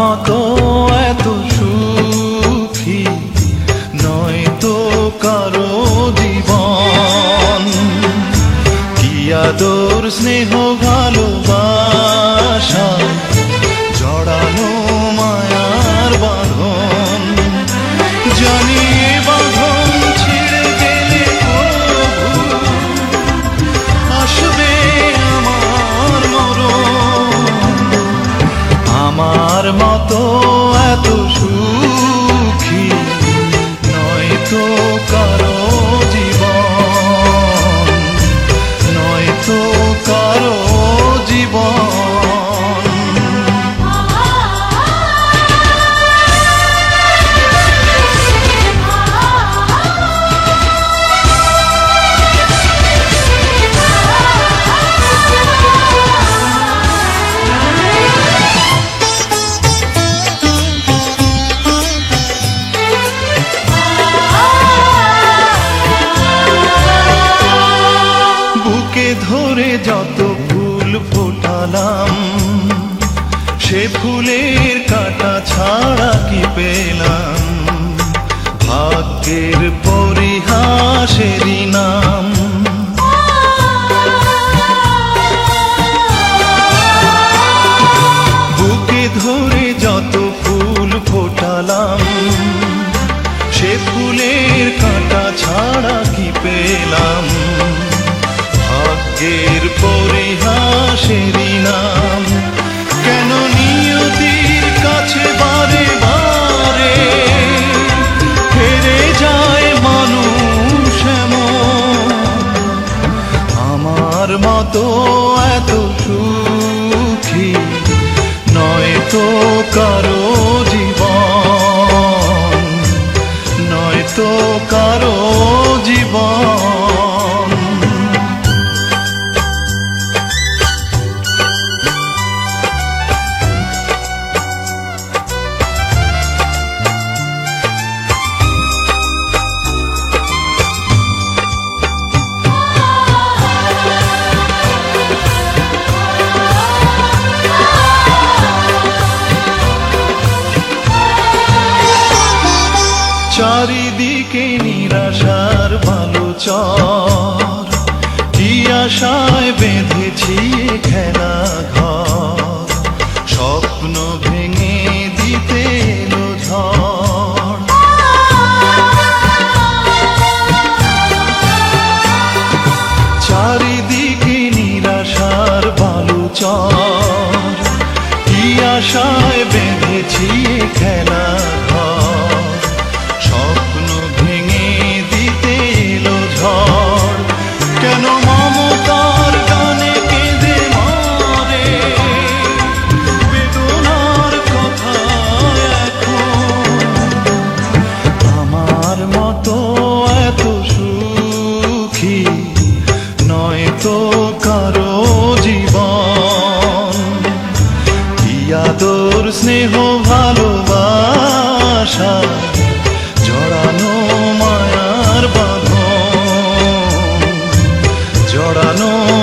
মতো করে যত ফুল ফোটালাম সে ফুলের কাটা ছাড়া কি পেলাম? ভাগ্যের করো চারিদিকে নিরাশার ভালো চর কি আশায় বেঁধেছি খেলা ঘর স্বপ্ন ভেঙে দিতে চারিদিকে নিরাশার ভালো চর কি আশা আশা জড়ানো মায়ার বাঁধন জড়ানো